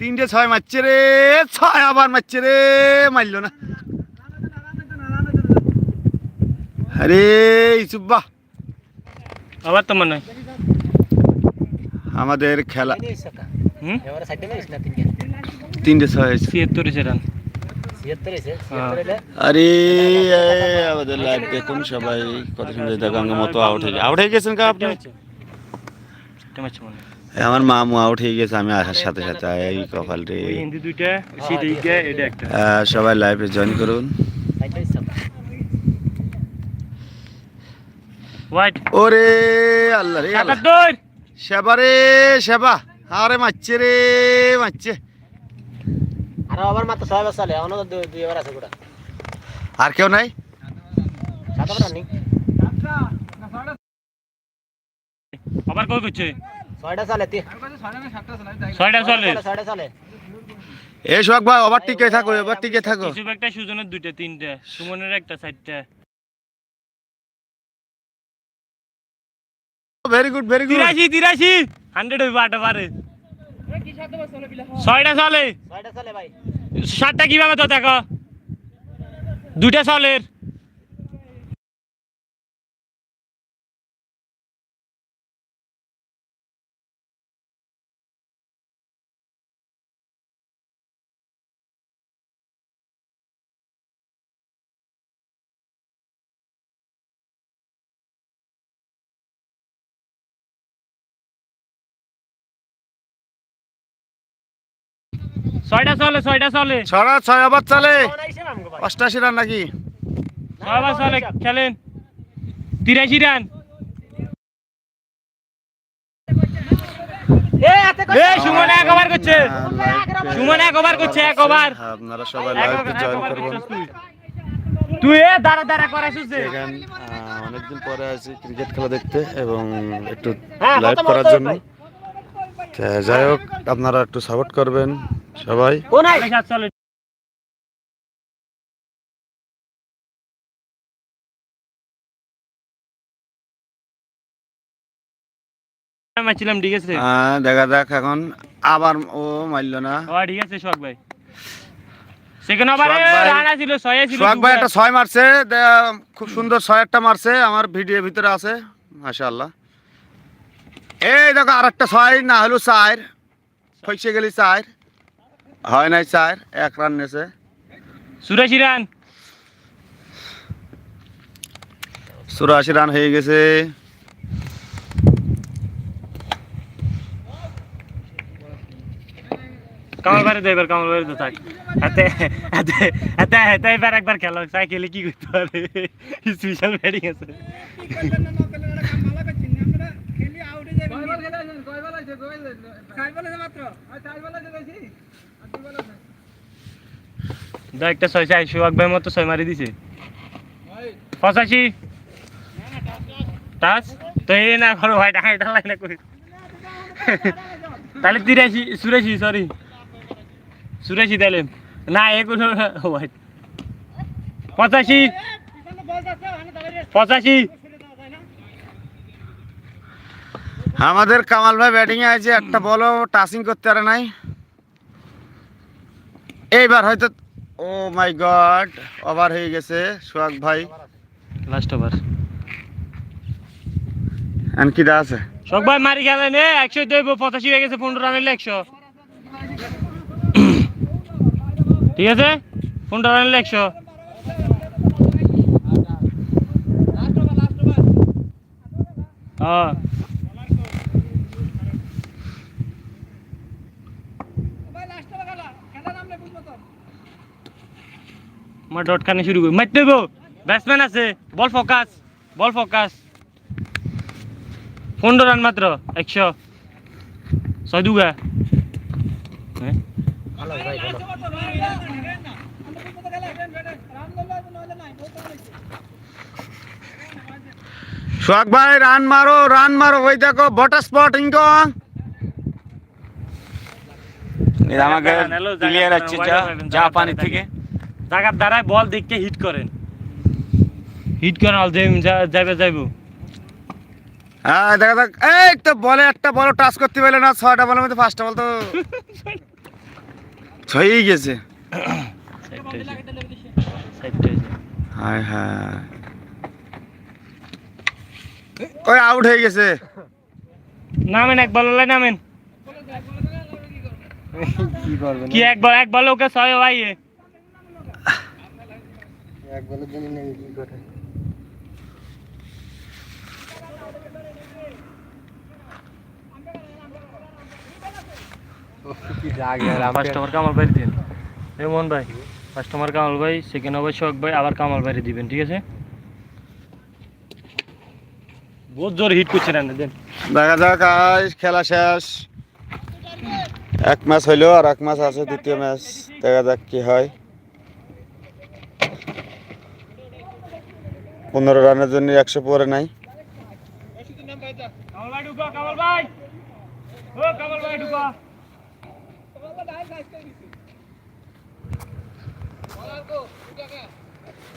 তিনটে ছয় মারছে রে ছয় আবার মারছে রে মারল না। আরে ইসুব্বা। আবার তো মনে আমাদের খেলা। হুম? তিনটে? ছয় ছিয়াত্তর রান আরে এ, আমাদের লাইভ দেখুন সবাই। কত সুন্দর মতো আউট হয়ে আউট হয়ে গেছেন কা আপনি? আমার মামু আউট হয়ে গেছে আমি আসার সাথে সাথে এই কপাল রে। ওই হিন্দি দুইটা শীত এইটা এটা একটা। সবাই লাইভে জয়েন করুন। ওরে আল্লাহ রে সেবা রে সেবা। আরে মারছে রে মারছে। আর আবার মাত্র ছয় বছর চলে এখনও দুই এবার আছে গোটা। আর কেউ নাই? আবার কই করছে? ছয়টা চলে ছয়টা চলে। ছয়টা চলে এ সোহাগ ভাই ওভার টিকে থাকো ওভার টিকে থাকো। কিছু একটা সুজনের দুইটা তিনটা সুমনের একটা চারটা। ভেরি গুড ভেরি গুড তিরাশি তিরাশি। হান্ড্রেড হইব আটা পারে ছয়টা চলে। ছয়টা চলে ভাই। সাতটা কীভাবে তো দেখো? দুইটা চলের। ছয়টা চলে ছয়টা চলে। ছড়া ছয় ওভার চলে। অষ্টাশি রান নাকি? ছয়বার চলে খেলেন। তিরাশি রান। এ হাতে এ সুমন এক ওভার করছে সুমন এক ওভার করছে এক ওভার আপনারা সবাই এক লাইভে ওভার, এক জয়েন ওভার করুন করছিস তুই। দাঁড়া দাঁড়া করাইছিস অনেকদিন পরে আছি ক্রিকেট খেলা দেখতে এবং একটু হ্যাঁ, লাইভ করার জন্য। যাই হোক আপনারা একটু সাপোর্ট করবেন। সবাই। কোন আই সাড়ে সাত চলে মারছিলাম ঠিক আছে। আহ, দেখা যাক এখন। আবার ও মারল না। ঠিক আছে শখ ভাই। সেকেন্ড ওভারে সোহাগ ভাই- ছয় ছিল সোহাগ ভাই একটা ছয় মারছে। খুব সুন্দর ছয় একটা মারছে। আমার ভিডিওর ভিতরে আছে মাশাআল্লাহ। এই দেখো আর একটা ছয় না হলো চার। ফইসে গেলি চার। হয় নাই চার এক রান নেছে। চুরাশি রান চুরাশি রান হয়ে গেছে। কামাল বারে দেবার কামাল বারে তো থাক। হাতে হাতে হাতে হাতে এবার একবার খেলো চাই খেলে কি করতে পারে স্পেশাল ব্যাটিং আছে। একটা ছয় চাই সোহাগ ভাই মতো ছয় মারি দিছে। পঁচাশি। টাচ। তো এই না করো ভাই ডাঙা এটা লাইনা করি তাহলে তিরাশি, চুরাশি সরি চুরাশি তাহলে। না এগুলো ভাই। পঁচাশি। পঁচাশি। আমাদের কামাল ভাই ব্যাটিং এ আছে একটা বলও টাচিং করতে পারে নাই। এইবার হয়তো ও মাই গড ওভার হয়ে গেছে সোহাগ ভাই। লাস্ট ওভার আনকিদা আছে? শোক ভাই মারি খেলেন এ একশো দেব পঁচাশি হয়ে গেছে পনেরো রান হলে একশো। ঠিক আছে? পনেরো রান হলে একশো। হ্যাঁ। আমার ডট খানে শুরু করি। মারতে দেবো ব্যাটসম্যান আছে। বল ফোকাস বল ফোকাস পনেরো রান মাত্র। একশো। ছয় দুগা। হ্যাঁ? ভালো ভাই ভালো সোহাগ ভাই রান মারো রান মারো। ওই দেখো বটা স্পট ইনকো আমাকে Hello, ক্লিয়ার জায়গা আছে দাঁড়ান, যা wide open, যা জায়গা পানি দাঁড়ান, থেকে। জায়গার দ্বারায় বল দেখতে হিট করেন। হিট করেন অল যাবে যাইবো হ্যাঁ দেখা যাক। এই তো বলে একটা বল টাচ করতে পারলে না ছয়টা বলের মধ্যে পাঁচটা বল তো হয়েই গেছে। হায় হায়। ওই আউট হয়ে গেছে। নামেন এক বল নামেন। কি করবেন কি এক বল এক বল ওকে ছয় ভাই এক বলের জন্য নেই কি করে কামাল ভাই কামাল সেকেন্ড ওভার শোক ভাই আবার কামাল ভাই দিবেন ঠিক আছে? বহুত জোর হিট করছে না দেন। দেখা যাক আজ খেলা শেষ। এক ম্যাচ হইল আর এক ম্যাচ আছে দ্বিতীয় ম্যাচ দেখা যাক কি হয়। পনেরো রানের জন্য একশো পরে নাই।